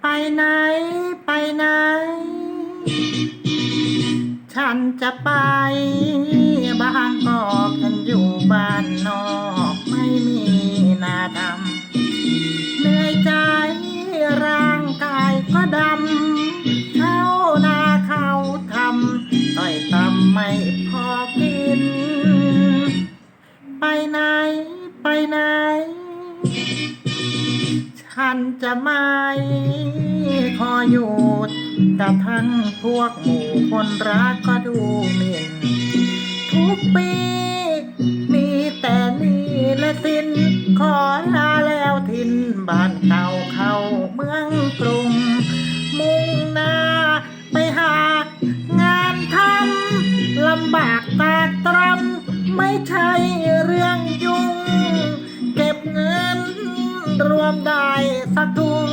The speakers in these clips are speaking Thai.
ไปไหน ไปไหน ฉันจะไปบางกอกฉันอยู่บ้านนอก เข้านาเขาทำต้อยตำไม่พอกิน ไปไหนไปไหน ฉันจะไม่ขอหยุดกระทั่งพวกหมู่คนรักก็ดูหมิ่นทุกปี มีแต่นี่และสิน ขอลาแล้วทินบ้านเก่าเข้าเมือง ไม่ใช่เรื่องยุ่ง เก็บเงิน รวมได้สักทุง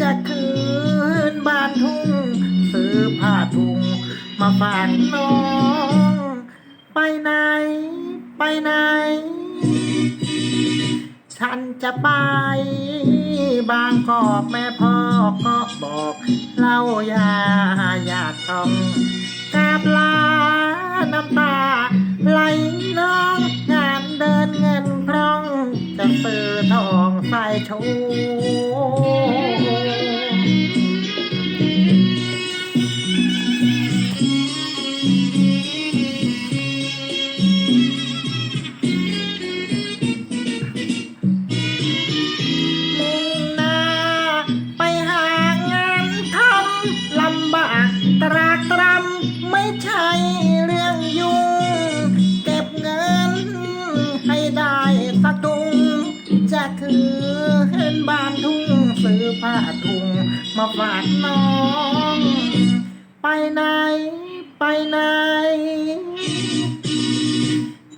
จะคืนบ้านทุ่ง ซื้อผ้าถุง มาฝากน้อง ไปไหน ไปไหน ฉันจะไป บางกอกแม่พ่อก็บอก เล่าอย่าอย่าต้องกราบลา จะซื้อทองใส่โช ถือเห็นบ้านทุ่งซื้อผ้าถุงมาฝากน้อง ไปไหน ไปไหน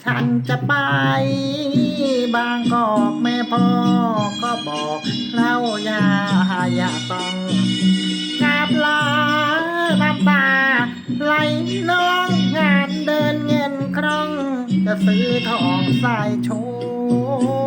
ฉันจะไป บางกอกแม่พ่อก็บอกเล่าอย่าอย่าต้องกราบลาน้ำตาไหลน้องงานเดินเงินคล่องจะซื้อทองใส่โชว์